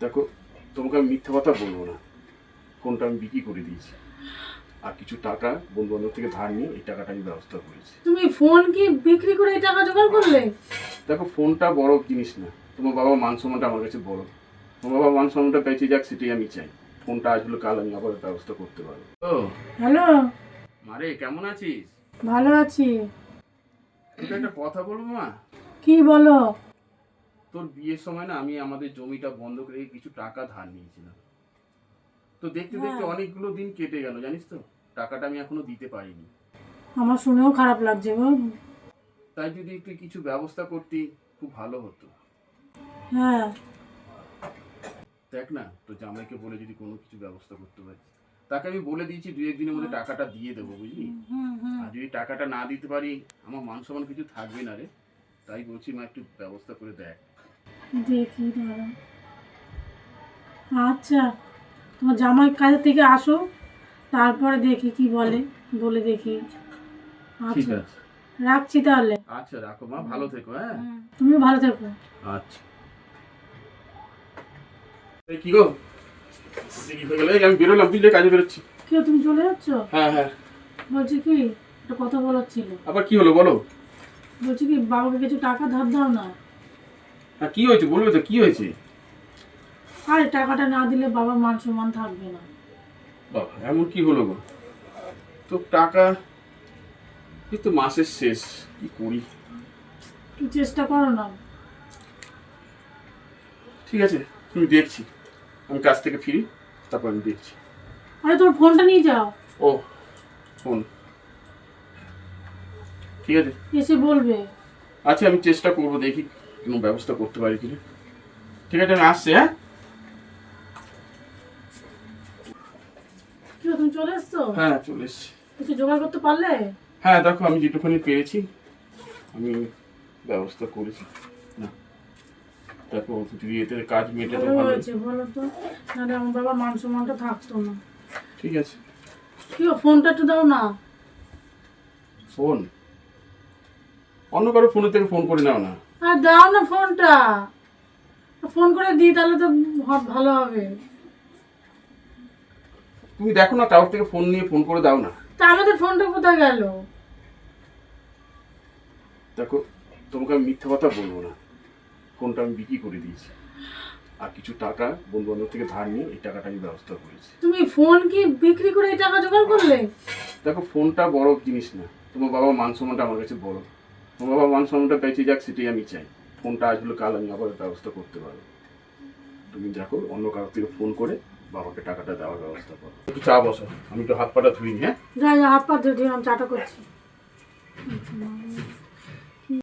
দেখো তোমাকে আমি মিথ্যা কথা বলব না। ফোনটা আমি বিক্রি করে দিয়েছি। আর কিছু টাকা বন্ধু বান্ধব থেকে ধার নিয়ে এই টাকাটা আমি ব্যবস্থা করেছি। তুমি ফোন কি বিক্রি করে এই টাকা জোগাড় করলে? দেখো ফোনটা বড় জিনিস না। তোমার বাবা মান সম্মানটা আমার কাছে বড়। তোমার বাবা মান সম্মানটা বেঁচে যাক সেটাই আমি চাই। ফোনটা আজ হলো কাল আমি আবার ব্যবস্থা করতে পারব। ও। হ্যালো? মারে কেমন আছিস? ভালো আছি। তোকে একটা কথা বলব মা? কি বলো? তোর বিয়ের সময় না আমি আমাদের জমিটা বন্ধক রেখে কিছু টাকা ধার নিয়েছিলাম। তো দেখতে দেখতে হ্যাঁ। অনেকগুলো দিন কেটে গেল জানিস তো? টাকাটা আমি এখনও দিতে পারিনি। আমার শুনেও খারাপ লাগছে তাই যদি একটু কিছু ব্যবস্থা করতি খুব ভালো হতো। হ্যাঁ। দেখ না তো জামাইকে বলে যদি কোনো কিছু ব্যবস্থা করতে পারি তাকে আমি বলে দিয়েছি দুই একদিনের মধ্যে টাকাটা দিয়ে দেবো বুঝলি? আর যদি টাকাটা না দিতে পারি আমার মান সম্মান কিছু থাকবে না রে। তাই বলছি মা একটু ব্যবস্থা করে দেখ। দেখি দাঁড়া আচ্ছা তোমার জামাই কাজের থেকে আসো তারপরে দেখি কি বলে বলে দেখি। ঠিক আচ্ছা আছে। রাখছি তাহলে। আচ্ছা রাখো মা ভালো থেকো হ্যাঁ? তুমি ভালো থেকো। আচ্ছা। এই কি গো? দেখি হয়ে গেল? এই আমি বেরোলাম বুঝলে কাজে বেরোচ্ছি। কেউ তুমি চলে যাচ্ছ? হ্যাঁ হ্যাঁ। বলছি কি একটা কথা বলার ছিল। আবার কি হলো বলো। বলছি কি বাবাকে কিছু টাকা ধার দাও না। হ্যাঁ কি হয়েছে? বলবে তো কি হয়েছে? আরে টাকাটা না দিলে বাবা মান সম্মান থাকবে না। বাবা এমন কি হলো গো? তো টাকা এই তো মাসের শেষ কি করি? তুই চেষ্টা করো না। ঠিক আছে তুমি দেখছি। আমি কাজ থেকে ফিরি তারপর আমি দেখছি। আরে তোর ফোনটা নিয়ে যাও। ও ফোন। ঠিক আছে। এসে বলবে। আচ্ছা আমি চেষ্টা করব দেখি কোনো ব্যবস্থা করতে পারি কিনা? ঠিক আছে আমি আসছি হ্যাঁ? কি তুমি চলে এসছো? হ্যাঁ চলে এসছি। কিছু জোগাড় করতে পারলে? হ্যাঁ দেখো আমি যেটুখানি পেরেছি আমি ব্যবস্থা করেছি। না দেখো এতে কাজ মেটে তো ভালো ভালো। হয়েছে তো। নাহলে আমার মান সম্মানটা থাকতো না। ঠিক আছে। কি ফোনটা একটু দাও না। ফোন? অন্য কারও ফোনের থেকে ফোন করে নাও না। আর দাও না ফোনটা ফোন করে দিই তাহলে তো ভালো হবে। তুমি দেখো না কারোর থেকে ফোন নিয়ে ফোন করে দাও না। তা আমাদের ফোনটা কোথায় গেল? দেখো তোমাকে আমি মিথ্যা কথা বলব না। ফোনটা আমি বিক্রি করে দিয়েছি। আর কিছু টাকা বন্ধু বান্ধব থেকে ধার নিয়ে এই টাকাটা আমি ব্যবস্থা করেছি। তুমি ফোন কি বিক্রি করে এই টাকা জোগাড় করলে? দেখো ফোনটা বড় জিনিস না। তোমার বাবা মান সম্মানটা আমার কাছে বড়। বাবা মান সম্মানটা বেঁচে যাক সেটাই আমি চাই। ফোনটা আসলে কাল আমি আবার ব্যবস্থা করতে পারব। তুমি দেখো অন্য কারোর থেকে ফোন করে বাবাকে টাকাটা দেওয়ার ব্যবস্থা করো। একটু চা বসো আমি একটু হাত পাটা ধুই হ্যাঁ? যা হাত পা ধুয়ে আমি চাটা করছি।